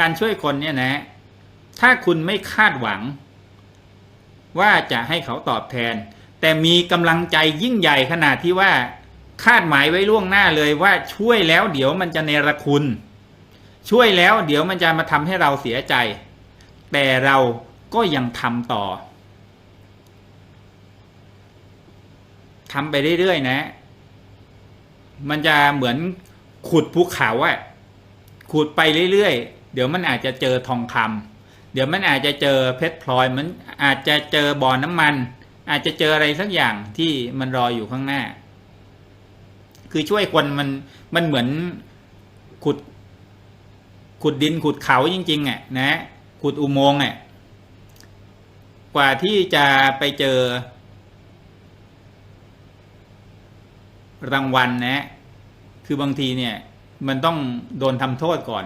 การช่วยคนเนี่ยนะ ถ้าคุณไม่คาดหวัง ว่าจะให้เขาตอบแทน แต่มีกำลังใจยิ่งใหญ่ขนาดที่ว่าคาดหมายไว้ล่วงหน้าเลยว่าช่วยแล้วเดี๋ยวมันจะเนรคุณ ช่วยแล้วเดี๋ยวมันจะมาทำให้เราเสียใจ แต่เราก็ยังทำต่อทำไปเรื่อยๆนะ มันจะเหมือนขุดภูเขาอะขุดไปเรื่อยๆ เดี๋ยวมันอาจจะเจอทองคำเดี๋ยวมันอาจจะเจอเพชรพลอยมันอาจจะเจอบ่อน้ำมัน อาจจะเจออะไรสักอย่างที่มันรออยู่ข้างหน้า คือช่วยคนมันมันเหมือนขุด ขุดดินขุดเขาจริงๆอะนะขุดอุโมงค์อะกว่าที่จะไปเจอ รางวัลนะ คือบางทีเนี่ย มันต้องโดนทำโทษก่อน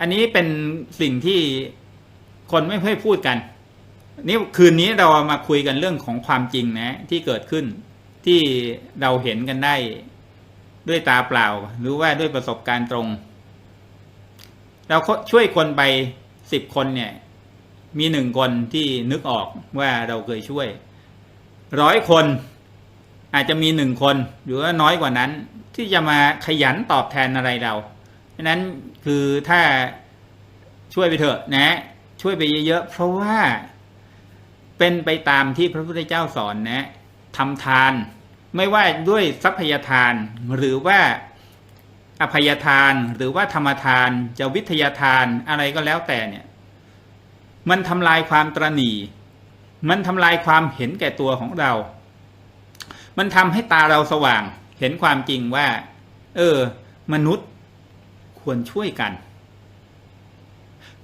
อันนี้เป็นสิ่งที่คนไม่ค่อยพูดกัน นี่คืนนี้เรามาคุยกันเรื่องของความจริงนะ ที่เกิดขึ้นที่เราเห็นกันได้ด้วยตาเปล่า หรือว่าด้วยประสบการณ์ตรง เราช่วยคนไปสิบคนเนี่ย มีหนึ่งคนที่นึกออกว่าเราเคยช่วย ร้อยคนอาจจะมีหนึ่งคน หรือว่าน้อยกว่านั้น ที่จะมาขยันตอบแทนอะไรเรา ฉะนั้นคือถ้าช่วยไปเถอะนะ ช่วยไปเยอะๆ เพราะว่าเป็นไปตามที่พระพุทธเจ้าสอนนะทำทานไม่ว่าด้วยทรัพยทานหรือว่าอภัยทานหรือว่าธรรมทานจะวิทยาทานอะไรก็แล้วแต่เนี่ย มันทำลายความตรณีมันทำลายความเห็นแก่ตัวของเรา มันทำให้ตาเราสว่าง เห็นความจริงว่า เออ มนุษย์ ควรช่วยกัน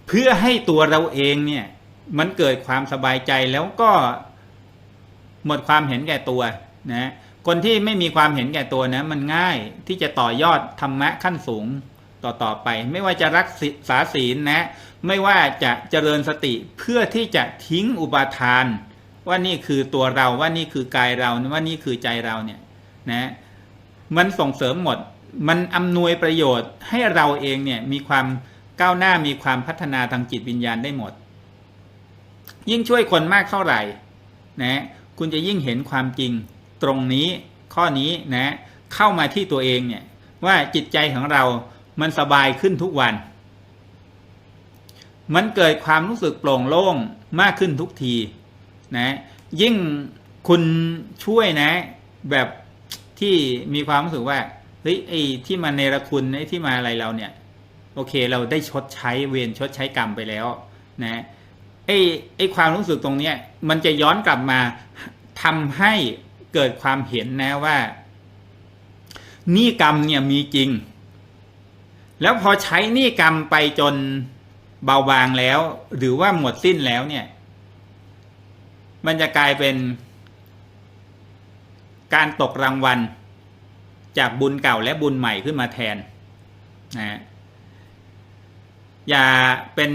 เพื่อให้ตัวเราเองเนี่ยมันเกิดความสบายใจแล้วก็หมดความเห็นแก่ตัวนะคนที่ไม่มีความเห็นแก่ตัวนะมันง่ายที่จะต่อยอดธรรมะขั้นสูงต่อต่อไป ไม่ว่าจะรักษาศีลนะ ไม่ว่าจะเจริญสติเพื่อที่จะทิ้งอุปาทาน ว่านี่คือตัวเราว่านี่คือกายเราว่านี่คือใจเราเนี่ยนะมันส่งเสริมหมด มันอำนวยประโยชน์ให้เราเองเนี่ยมีความก้าวหน้ามีความพัฒนาทางจิตวิญญาณได้หมด ยิ่งช่วยคนมากเท่าไหร่นะคุณจะยิ่งเห็นความจริงตรงนี้ข้อนี้นะเข้ามาที่ตัวเองเนี่ยว่าจิตใจของเรามันสบายขึ้นทุกวัน มันเกิดความรู้สึกโปร่งโล่งมากขึ้นทุกทีนะยิ่งคุณช่วยนะ แบบที่มีความรู้สึกว่า เฮ้ยไอ้ที่มาเนรคุณไอ้ที่มาอะไรเราเนี่ย โอเคเราได้ชดใช้เวรชดใช้กรรมไปแล้วนะไอ้ไอ้ความรู้สึกตรงเนี้ยมันจะย้อนกลับมาทำให้เกิดความเห็นนะว่านี่กรรมเนี่ยมีจริง แล้วพอใช้นี่กรรมไปจนเบาบางแล้ว หรือว่าหมดสิ้นแล้วเนี่ย มันจะกลายเป็นการตกรางวัล จากบุญเก่าและบุญใหม่ขึ้นมาแทนนะอย่าเป็น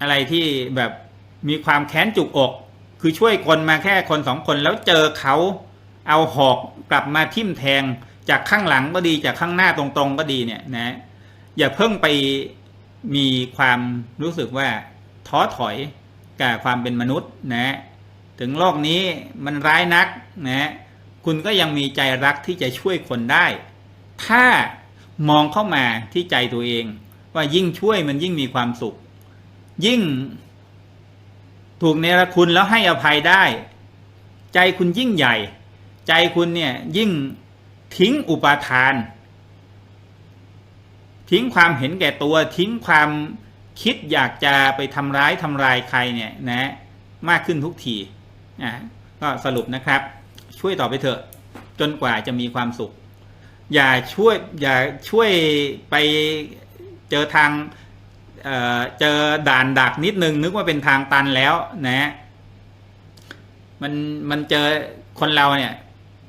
อะไรที่แบบมีความแค้นจุกอก คือช่วยคนมาแค่คนสองคนแล้วเจอเขาเอาหอกกลับมาทิ่มแทงจากข้างหลังก็ดีจากข้างหน้าตรงๆก็ดีเนี่ยนะ อย่าเพิ่งไปมีความรู้สึกว่าท้อถอยกับความเป็นมนุษย์นะ ถึงโลกนี้มันร้ายนักนะ คุณก็ยังมีใจรักที่จะช่วยคนได้ ถ้ามองเข้ามาที่ใจตัวเอง ว่ายิ่งช่วยมันยิ่งมีความสุข ยิ่ง ถูกเนรคุณแล้วให้อภัยได้ ใจคุณยิ่งใหญ่ ใจคุณเนี่ยยิ่งทิ้งอุปาทาน ทิ้งความเห็นแก่ตัวทิ้งความคิดอยากจะไปทำร้ายทำลายใครเนี่ยนะ มากขึ้นทุกทีอะก็สรุปนะครับ ช่วยต่อไปเถอะ จนกว่าจะมีความสุข อย่าช่วยอย่าช่วยไปเจอทางเเจอด่านดักนิดนึง นึกว่าเป็นทางตันแล้วนะมันมันเจอคนเราเนี่ย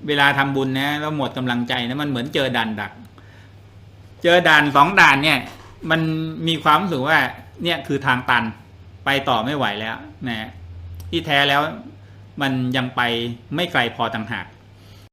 เวลาทำบุญนะแล้วหมดกำลังใจนะมันเหมือนเจอด่านดัก เจอด่านสองด่านเนี่ย มันมีความรู้สึกว่า เนี่ยคือทางตันไปต่อไม่ไหวแล้วนะที่แท้แล้ว มันยังไปไม่ไกลพอต่างหาก